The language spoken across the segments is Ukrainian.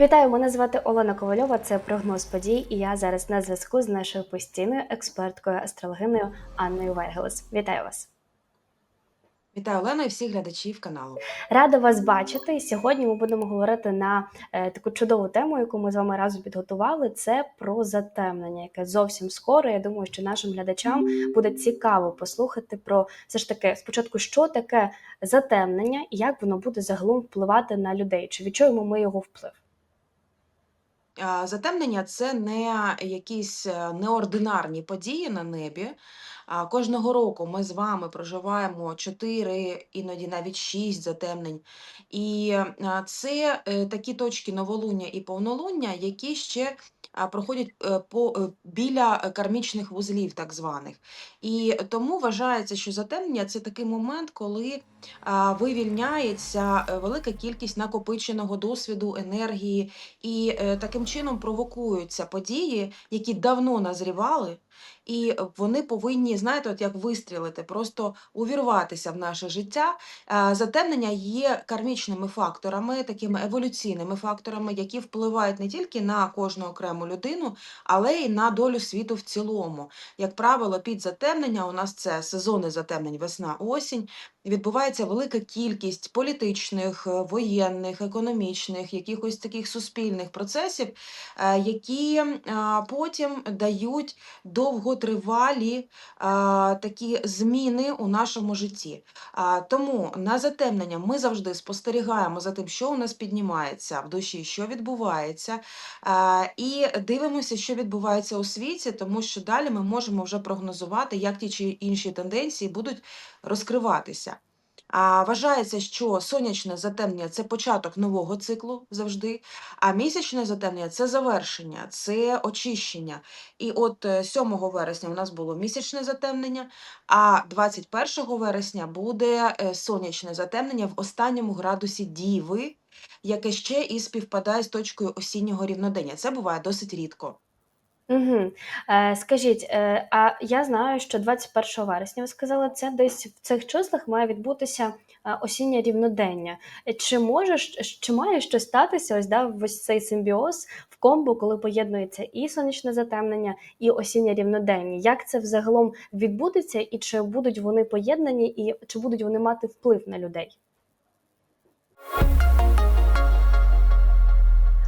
Вітаю, мене звати Олена Ковальова. Це прогноз подій, і я зараз на зв'язку з нашою постійною експерткою астрологиною Анною Вайгелес. Вітаю вас! Вітаю Олена і всіх глядачів каналу. Рада вас бачити. Сьогодні ми будемо говорити на е, таку чудову тему, яку ми з вами разом підготували. Це про затемнення, яке зовсім скоро. Я думаю, що нашим глядачам буде цікаво послухати про все ж таки спочатку, що таке затемнення і як воно буде загалом впливати на людей. Чи відчуємо ми його вплив? Затемнення це не якісь е, неординарні події на небі. Кожного року ми з вами проживаємо 4, іноді навіть 6 затемнень. І це е, такі точки новолуння і повнолуння, які ще проходять е, по, е, біля е, кармічних вузлів, так званих. І тому вважається, що затемнення це такий момент, коли вивільняється велика кількість накопиченого досвіду, енергії, і таким чином провокуються події, які давно назрівали, і вони повинні, знаєте, от як вистрілити, просто увірватися в наше життя. Е, Затемнення є кармічними факторами, такими еволюційними факторами, які впливають не тільки на кожну окрему людину, але й на долю світу в цілому. Як правило, під затемнення у нас це сезони затемнень, весна, осінь. Відбувається велика кількість політичних, е, воєнних, економічних, якихось таких суспільних процесів, е, які потім дають довготривалі такі зміни у нашому житті. Тому на затемнення ми завжди спостерігаємо за тим, що у нас піднімається в душі, що відбувається, і дивимося, що відбувається у світі, тому що далі ми можемо вже прогнозувати, як ті чи інші тенденції будуть розкриватися. А, вважається, що сонячне затемнення це початок нового циклу завжди, а місячне затемнення це завершення, це очищення. І от е, 7 вересня у нас було місячне затемнення, а 21 вересня буде е, сонячне затемнення в останньому градусі Діви, яке ще і співпадає з точкою осіннього рівнодення. Це буває досить рідко. Угу. Е, скажіть, е, а я знаю, що 21 вересня ви сказали, це десь в цих числах має відбутися е, осіннє рівнодення. Е, Чи може чи має щось статися ось да, в ось цей симбіоз в комбо, коли поєднується і сонячне затемнення, і осіннє рівнодення? Як це взагалом відбудеться, і чи будуть вони поєднані, і чи будуть вони мати вплив на людей?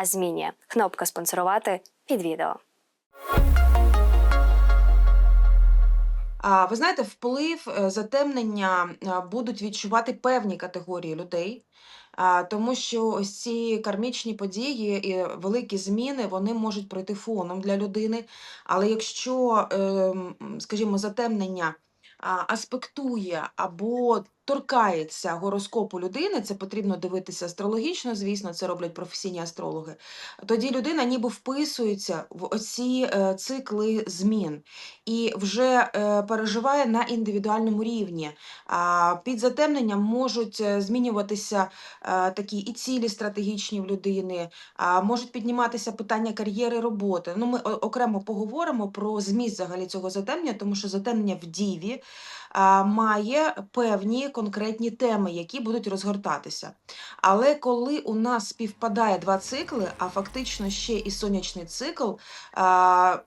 а змінює. Кнопка спонсорувати під відео. Ви знаєте, вплив е, затемнення будуть відчувати певні категорії людей, тому що ось ці кармічні події і великі зміни вони можуть пройти фоном для людини. Але якщо, ем, скажімо, затемнення аспектує або торкається гороскопу людини, це потрібно дивитися астрологічно, звісно, це роблять професійні астрологи. Тоді людина ніби вписується в оці е, цикли змін і вже е, переживає на індивідуальному рівні. Під затемненням можуть е, змінюватися такі і цілі стратегічні в людини, можуть підніматися питання кар'єри роботи. Ну, ми окремо поговоримо про зміст взагалі цього затемнення, тому що затемнення в діві має певні конкретні теми, які будуть розгортатися. Але коли у нас співпадає два цикли, а фактично ще і сонячний цикл,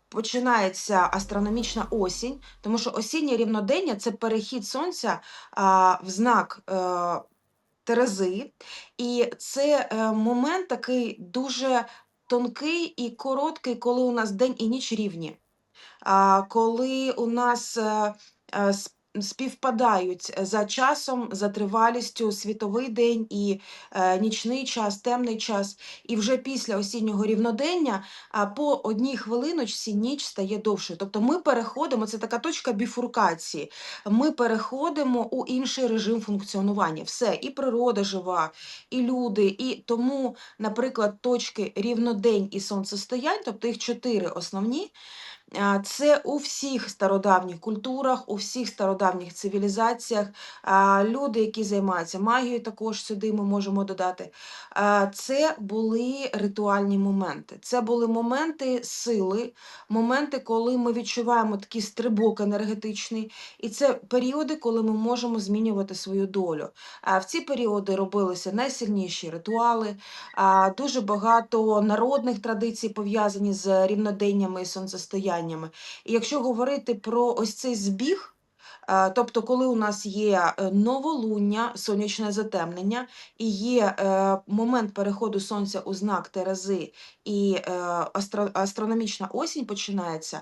починається астрономічна осінь, тому що осіннє рівнодення це перехід сонця в знак. е, Терези, і це е, момент такий дуже тонкий і короткий, коли у нас день і ніч рівні. Коли у нас е, співпадають за часом, за тривалістю світовий день і е, нічний час, темний час. І вже після осіннього рівнодення по одній хвилиночці ніч стає довшою. Тобто ми переходимо, це така точка біфуркації. Ми переходимо у інший режим функціонування. Все, і природа жива, і люди. І тому, наприклад, точки рівнодень і сонцестоянь, тобто їх чотири основні. Це у всіх стародавніх культурах, у всіх стародавніх цивілізаціях. Люди, які займаються магією, також сюди ми можемо додати. Це були ритуальні моменти. Це були моменти сили, моменти, коли ми відчуваємо такий стрибок енергетичний. І це періоди, коли ми можемо змінювати свою долю. В ці періоди робилися найсильніші ритуали, дуже багато народних традицій пов'язані з рівноденнями і сонцестояннями. І якщо говорити про ось цей збіг, е, тобто, коли у нас є е, новолуння, сонячне затемнення, і є е, момент переходу сонця у знак Терези, і астрономічна осінь починається,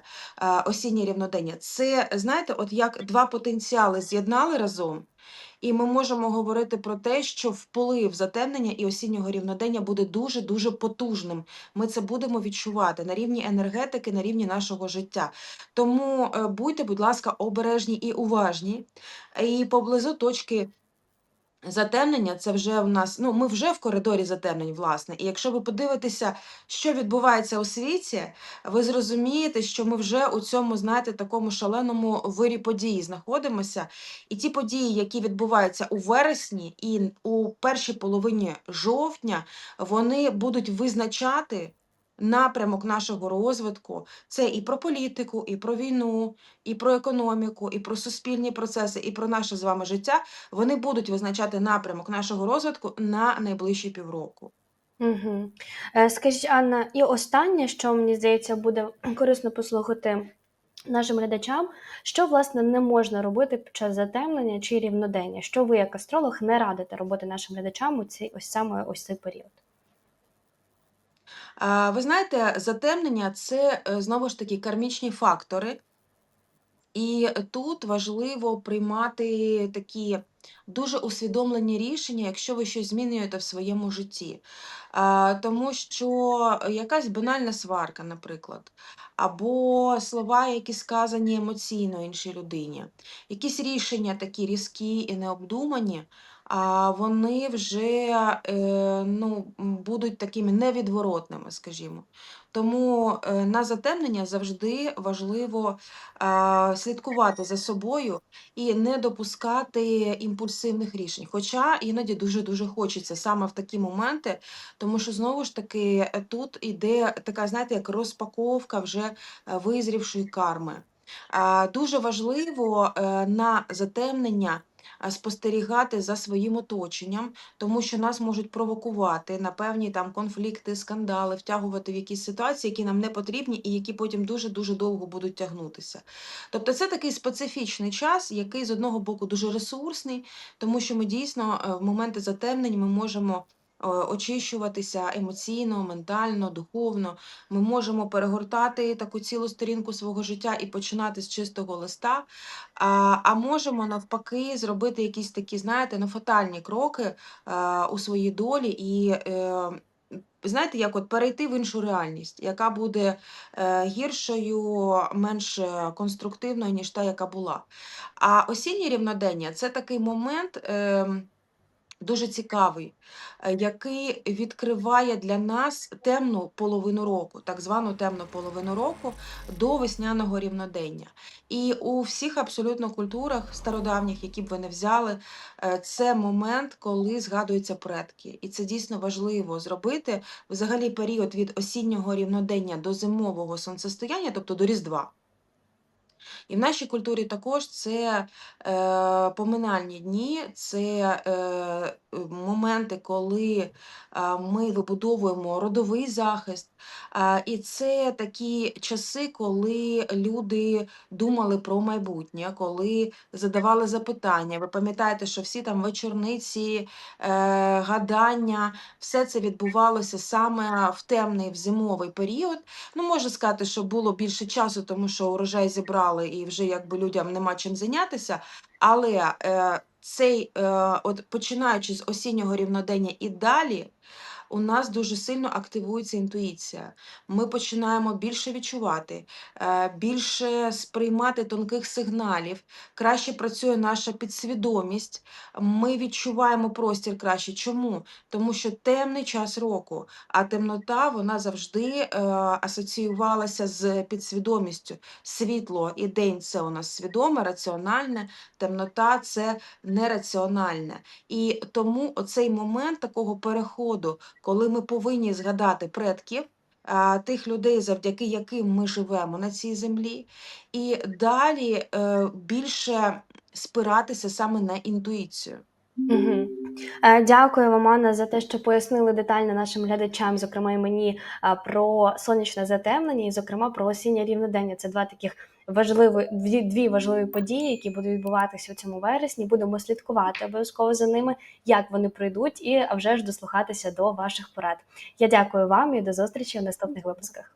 осіннє рівнодення, це знаєте, от як два потенціали з'єднали разом. І ми можемо говорити про те, що вплив затемнення і осіннього рівнодення буде дуже дуже потужним. Ми це будемо відчувати на рівні енергетики, на рівні нашого життя. Тому е, будьте, будь ласка, обережні і уважні. І поблизу точки затемнення це вже в нас. Ну, ми вже в коридорі затемнень, власне. І якщо ви подивитеся, що відбувається у світі, ви зрозумієте, що ми вже у цьому, знаєте, такому шаленому вирі події знаходимося. І ті події, які відбуваються у вересні і у першій половині жовтня, вони будуть визначати. Напрямок нашого розвитку це і про політику, і про війну, і про економіку, і про суспільні процеси, і про наше з вами життя. Вони будуть визначати напрямок нашого розвитку на найближчі півроку. Угу. Скажіть, Анна, і останнє, що мені здається, буде корисно послухати нашим глядачам, що власне не можна робити під час затемнення чи рівнодення? Що ви, як астролог, не радите робити нашим глядачам у цей ось саме ось цей період? Ви знаєте, затемнення це е, знову ж таки кармічні фактори, і тут важливо приймати такі дуже усвідомлені рішення, якщо ви щось змінюєте в своєму житті. Тому що якась банальна сварка, наприклад, або слова, які сказані емоційно іншій людині, якісь рішення такі різкі і необдумані, вони вже е, ну, будуть такими невідворотними, скажімо. Тому е, на затемнення завжди важливо слідкувати за собою і не допускати імпульсивних рішень. Хоча іноді дуже-дуже хочеться саме в такі моменти, тому що знову ж таки тут іде така, знаєте, як розпаковка вже е, визрівшої карми. Дуже важливо на затемнення спостерігати за своїм оточенням, тому що нас можуть провокувати на певні там конфлікти, скандали, втягувати в якісь ситуації, які нам не потрібні і які потім дуже-дуже довго будуть тягнутися. Тобто це такий специфічний час, який з одного боку дуже ресурсний, тому що ми дійсно е, в моменти затемнень ми можемо очищуватися емоційно, ментально, духовно. Ми можемо перегортати таку цілу сторінку свого життя і починати з чистого листа. А, а можемо навпаки зробити якісь такі, знаєте, ну, фатальні кроки а, у своїй долі і. Е, Знаєте, як от перейти в іншу реальність, яка буде е, гіршою, менш е, конструктивною, ніж та, яка була. А осіннє рівнодення це такий момент. Дуже цікавий, е, який відкриває для нас темну половину року, так звану темну половину року до весняного рівнодення. І у всіх абсолютно культурах стародавніх, які б ви не взяли, е, це момент, коли згадуються предки. І це дійсно важливо зробити взагалі період від осіннього рівнодення до зимового сонцестояння, тобто до Різдва. І в нашій культурі також це е, поминальні дні, це е, моменти, коли ми вибудовуємо родовий захист. І це такі часи, коли люди думали про майбутнє, коли задавали запитання. Ви пам'ятаєте, що всі там вечорниці, е, гадання, все це відбувалося саме в темний в зимовий період. Ну, можна сказати, що було більше часу, тому що урожай зібрали стали, і вже якби людям нема чим зайнятися. Але е, цей, е, от починаючи з осіннього рівнодення і далі, у нас дуже сильно активується інтуїція. Ми починаємо більше відчувати, е, більше сприймати тонких сигналів, краще працює наша підсвідомість. Ми відчуваємо простір краще. Чому? Тому що темний час року, а темнота вона завжди е, асоціювалася з підсвідомістю. Світло і день це у нас свідоме, раціональне, темнота це нераціональне. І тому оцей момент такого переходу, коли ми повинні згадати предків. Тих людей, завдяки яким ми живемо на цій землі, і далі е, більше спиратися саме на інтуїцію. Угу. Дякую вам, Анна, за те, що пояснили детально нашим глядачам, зокрема і мені, про сонячне затемнення, і, зокрема, про осіннє рівнодення. Це два таких важливі дві, важливі події, які будуть відбуватися у цьому вересні. Будемо слідкувати обов'язково за ними, як вони пройдуть, і а вже ж дослухатися до ваших порад. Я дякую вам і до зустрічі у наступних випусках.